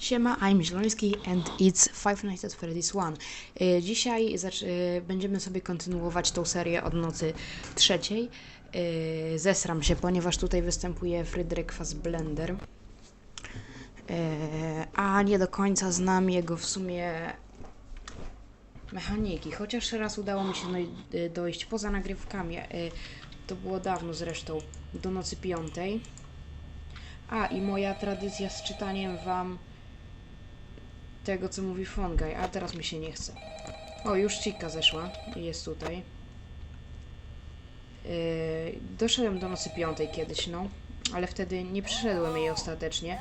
Siema, I'm Zieloniski and it's Five Nights at Freddy's 1. Y, Dzisiaj y, będziemy sobie kontynuować tą serię od nocy trzeciej. Y, Zesram się, ponieważ tutaj występuje Fryderyk Fassblender. A nie do końca znam jego w sumie mechaniki, chociaż raz udało mi się dojść poza nagrywkami. To było dawno zresztą, do nocy piątej. A i moja tradycja z czytaniem wam tego, co mówi Fongaj, a teraz mi się nie chce. O, już Chica zeszła i jest tutaj. Yy, doszedłem do nocy piątej kiedyś, no, ale wtedy nie przyszedłem jej ostatecznie,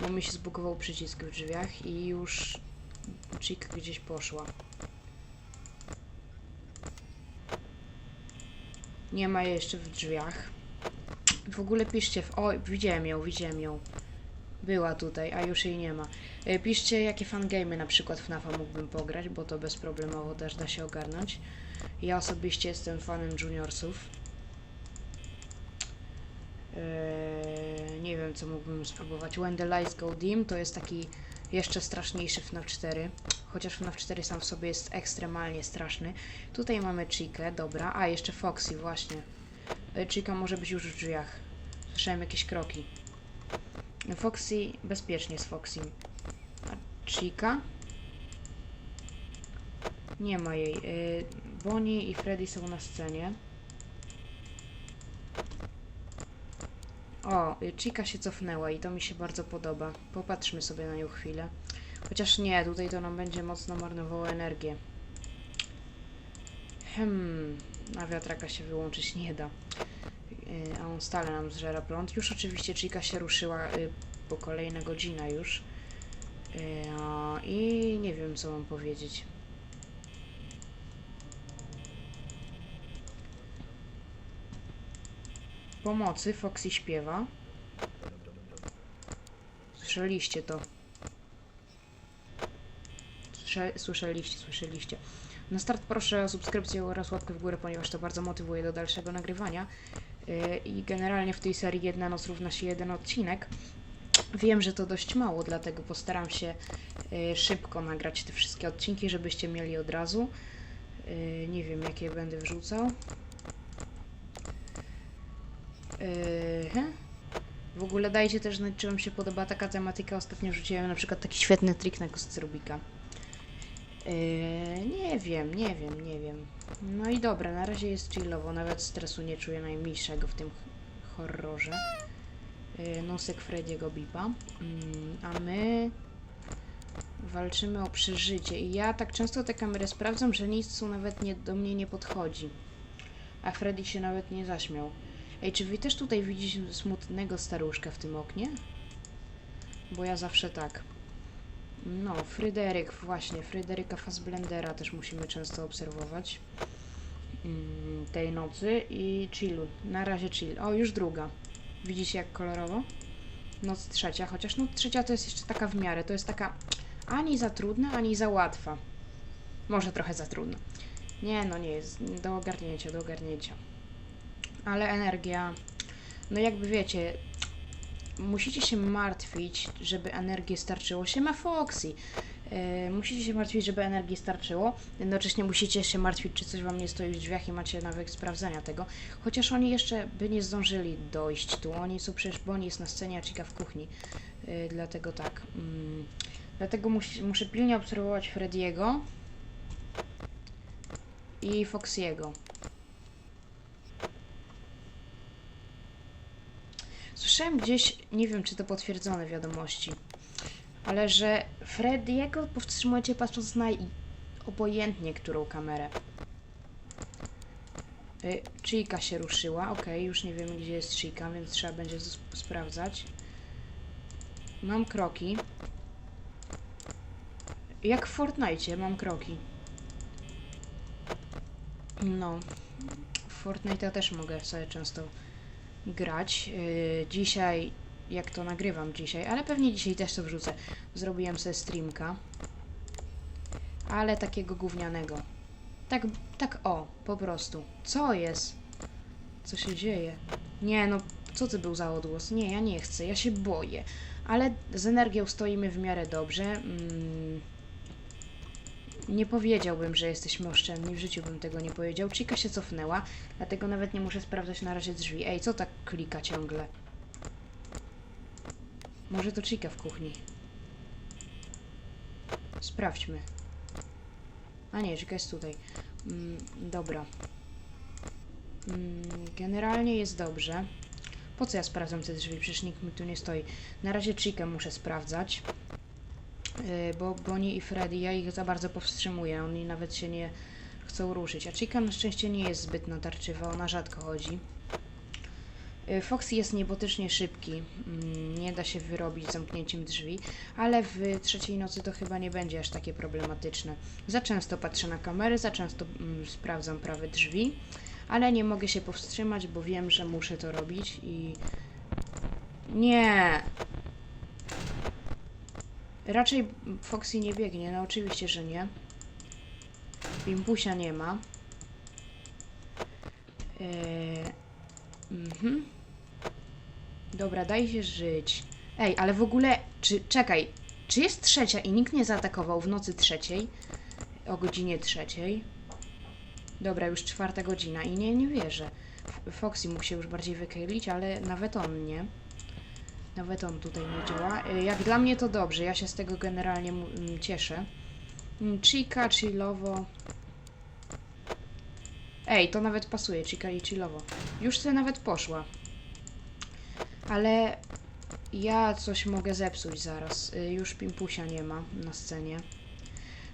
bo mi się zbugował przycisk w drzwiach i już Chica gdzieś poszła. Nie ma jej jeszcze w drzwiach. W ogóle piszcie w... O, widziałem ją, widziałem ją. Była tutaj, a już jej nie ma. E, Piszcie, jakie fangamy na przykład FNAFa mógłbym pograć, bo to bezproblemowo też da się ogarnąć. Ja osobiście jestem fanem Juniorsów. Eee, nie wiem, co mógłbym spróbować. When the Lights Go Dim to jest taki jeszcze straszniejszy FNAF 4. Chociaż FNAF 4 sam w sobie jest ekstremalnie straszny. Tutaj mamy Chikę, dobra. A, jeszcze Foxy, właśnie. E, Chica może być już w drzwiach. Słyszałem jakieś kroki. Foxy, bezpiecznie z Foxy. A Chica? Nie ma jej. Y, Bonnie i Freddy są na scenie. O, y, Chica się cofnęła i to mi się bardzo podoba. Popatrzmy sobie na nią chwilę. Chociaż nie, tutaj to nam będzie mocno marnowało energię. Hmm, a wiatraka się wyłączyć nie da. Y, a on stale nam zżera prąd. Już oczywiście Chica się ruszyła y, po kolejna godzina już. A, I nie wiem, co mam powiedzieć. Pomocy, Foxy śpiewa. Słyszeliście to. Słyszeliście, słyszeliście. Na start proszę o subskrypcję oraz łapkę w górę, ponieważ to bardzo motywuje do dalszego nagrywania. Yy, I generalnie w tej serii jedna noc równa się jeden odcinek. Wiem, że to dość mało, dlatego postaram się yy, szybko nagrać te wszystkie odcinki, żebyście mieli od razu. Yy, nie wiem, jakie będę wrzucał. W ogóle dajcie też znać, czy Wam się podoba taka tematyka. Ostatnio wrzuciłem na przykład taki świetny trik na kostce Rubika. Yy, nie wiem, nie wiem, nie wiem. No i dobra, na razie jest chillowo, nawet stresu nie czuję najmniejszego w tym horrorze. Yy, nosek Frediego Bipa. Yy, a my walczymy o przeżycie. I ja tak często te kamery sprawdzam, że nic nawet nie, do mnie nie podchodzi. A Freddy się nawet nie zaśmiał. Ej, czy wy też tutaj widzicie smutnego staruszka w tym oknie? Bo ja zawsze tak. No, Fryderyk, właśnie, Fryderyka Fassblendera też musimy często obserwować mm, tej nocy i chillu. Na razie chill. O, już druga. Widzicie jak kolorowo? Noc trzecia, chociaż no trzecia to jest jeszcze taka w miarę, to jest taka ani za trudna, ani za łatwa. Może trochę za trudna. Nie, no nie jest, do ogarnięcia, do ogarnięcia. Ale energia, no jakby wiecie, musicie się martwić, żeby energii starczyło. się ma Foxy. Yy, musicie się martwić, żeby energii starczyło. Jednocześnie musicie się martwić, czy coś wam nie stoi w drzwiach i macie nawyk sprawdzania tego. Chociaż oni jeszcze by nie zdążyli dojść tu. Oni są przecież, bo on jest na scenie, a Chica w kuchni. Yy, dlatego tak. Mm, dlatego muszę pilnie obserwować Frediego i Foxiego. Słyszałem gdzieś, nie wiem czy to potwierdzone wiadomości, ale że Frediego powstrzymujecie patrząc na i- obojętnie którą kamerę. Y, Chica się ruszyła, okej, już nie wiem gdzie jest Chica, więc trzeba będzie sprawdzać. Mam kroki. Jak w Fortnite mam kroki. No. W Fortnite też mogę sobie często grać. Yy, dzisiaj, jak to nagrywam dzisiaj, ale pewnie dzisiaj też to wrzucę. Zrobiłem sobie streamka. Ale takiego gównianego. Tak, tak o, po prostu. Co jest? Co się dzieje? Nie no, co ty był za odgłos? Nie, ja nie chcę, ja się boję. ale z energią stoimy w miarę dobrze. Mm, nie powiedziałbym, że jesteśmy oszczędni, w życiu bym tego nie powiedział. Chica się cofnęła, dlatego nawet nie muszę sprawdzać na razie drzwi. Ej, co tak klika ciągle? Może to Chica w kuchni. Sprawdźmy. A nie, Chica jest tutaj. Mm, dobra. Mm, generalnie jest dobrze. Po co ja sprawdzam te drzwi? Przecież nikt mi tu nie stoi. Na razie Chikę muszę sprawdzać. Yy, bo Bonnie i Freddy, ja ich za bardzo powstrzymuję. Oni nawet się nie chcą ruszyć. A Chica na szczęście nie jest zbyt natarczywa, ona rzadko chodzi. Yy, Foxy jest niebotycznie szybki. Mm, Nie da się wyrobić zamknięciem drzwi, ale w trzeciej nocy to chyba nie będzie aż takie problematyczne. Za często patrzę na kamery, za często mm, sprawdzam prawe drzwi, ale nie mogę się powstrzymać, bo wiem, że muszę to robić i. Nie! Raczej Foxy nie biegnie, no oczywiście, że nie. Pimpusia nie ma. Eee, mhm. Dobra, daj się żyć. Ej, ale w ogóle, czy, czekaj, czy jest trzecia i nikt nie zaatakował w nocy trzeciej? O godzinie trzeciej? Dobra, już czwarta godzina i nie, nie wierzę. Foxy mógł się już bardziej wychylić, ale nawet on nie. Nawet on tutaj nie działa. Y, Jak dla mnie to dobrze, ja się z tego generalnie cieszę. Mm, Chica, chillowo. Ej, to nawet pasuje, chica i chillowo. Już sobie nawet poszła. Ale ja coś mogę zepsuć zaraz. Y, Już Pimpusia nie ma na scenie.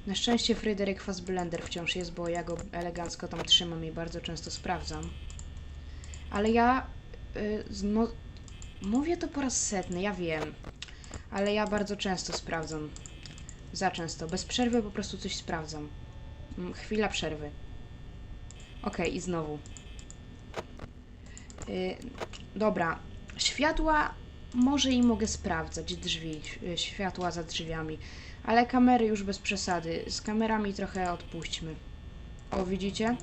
Na szczęście Fryderyk Fassblender wciąż jest, bo ja go elegancko tam trzymam i bardzo często sprawdzam. Ale ja... No, mówię to po raz setny, ja wiem. Ale ja bardzo często sprawdzam. Za często. Bez przerwy po prostu coś sprawdzam. Mm, Chwila przerwy. Okej, i znowu. Y, dobra. Światła może i mogę sprawdzać drzwi, y, światła za drzwiami, ale kamery już bez przesady. Z kamerami trochę odpuśćmy. O, widzicie?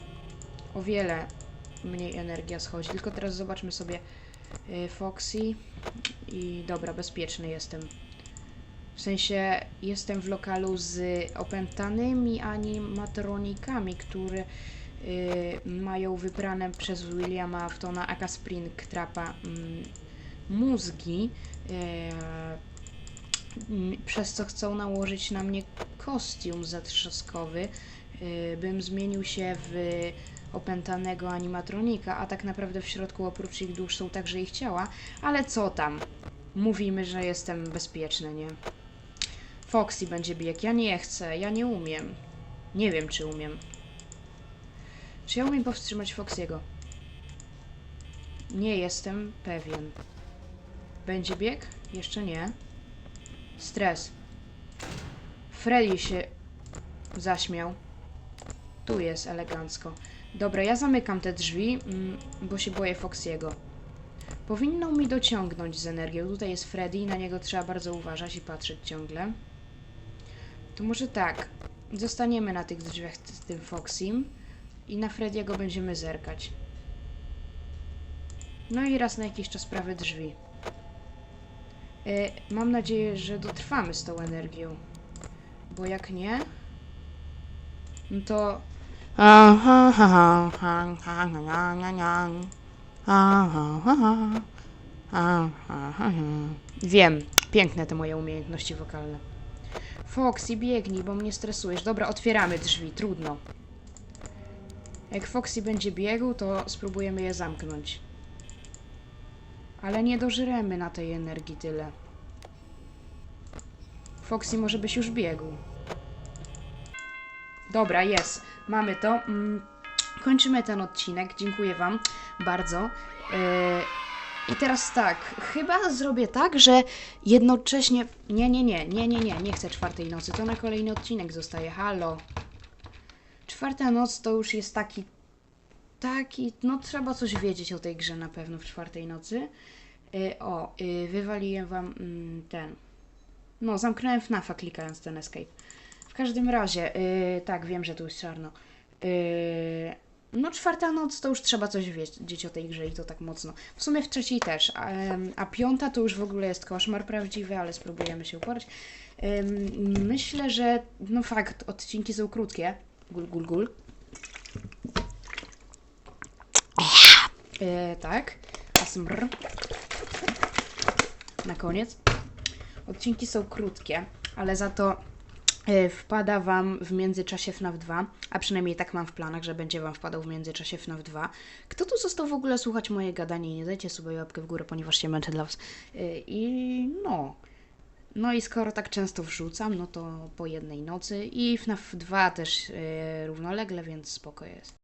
O wiele mniej energia schodzi. Tylko teraz zobaczmy sobie Foxy i dobra, bezpieczny jestem. W sensie jestem w lokalu z opętanymi animatronikami, które y, mają wybrane przez Williama Aftona aka Springtrapa mm, mózgi, y, przez co chcą nałożyć na mnie kostium zatrzaskowy, y, bym zmienił się w opętanego animatronika, a tak naprawdę w środku oprócz ich dusz są także ich ciała, ale co tam? Mówimy, że jestem bezpieczny, nie? Foxy będzie bieg. Ja nie chcę, ja nie umiem. Nie wiem, czy umiem. Czy ja umiem powstrzymać Foxy'ego? Nie jestem pewien. Będzie bieg? Jeszcze nie. Stres. Freddy się zaśmiał. Tu jest elegancko. Dobra, ja zamykam te drzwi, mm, bo się boję Foxy'ego. Powinno mi dociągnąć z energią. Tutaj jest Freddy i na niego trzeba bardzo uważać i patrzeć ciągle. To może tak. Zostaniemy na tych drzwiach z tym Foxym i na Frediego będziemy zerkać. No i raz na jakiś czas prawe drzwi. E, mam nadzieję, że dotrwamy z tą energią. Bo jak nie, no to. Wiem, piękne te moje umiejętności wokalne. Foxy, biegnij, bo mnie stresujesz. Dobra, otwieramy drzwi, trudno. Jak Foxy będzie biegł, to spróbujemy je zamknąć. Ale nie dożremy na tej energii tyle. Foxy, może byś już biegł. Dobra, jest. Mamy to. Mm, kończymy ten odcinek. Dziękuję Wam bardzo. Yy, I teraz tak, chyba zrobię tak, że jednocześnie. Nie, nie, nie, nie, nie, nie, nie chcę czwartej nocy. To na kolejny odcinek zostaje. Halo. Czwarta noc to już jest taki. Taki. No, trzeba coś wiedzieć o tej grze na pewno w czwartej nocy. Yy, o, yy, wywaliłem Wam mm, ten. No, zamknąłem FNAFa klikając ten escape. W każdym razie, yy, tak, wiem, że tu jest czarno. Yy, No czwarta noc to już trzeba coś wiedzieć o tej grze i to tak mocno. W sumie w trzeciej też, a, a piąta to już w ogóle jest koszmar prawdziwy, ale spróbujemy się uporać. Myślę, że no fakt, odcinki są krótkie. Gul, gul, gul. E, tak. ASMR. Na koniec. Odcinki są krótkie, ale za to wpada Wam w międzyczasie FNAF 2, a przynajmniej tak mam w planach, że będzie Wam wpadał w międzyczasie FNAF 2. Kto tu został w ogóle słuchać moje gadanie nie dajcie sobie łapkę w górę, ponieważ się męczę dla Was. E, I no... No i skoro tak często wrzucam, no to po jednej nocy i FNAF 2 też e, równolegle, więc spoko jest.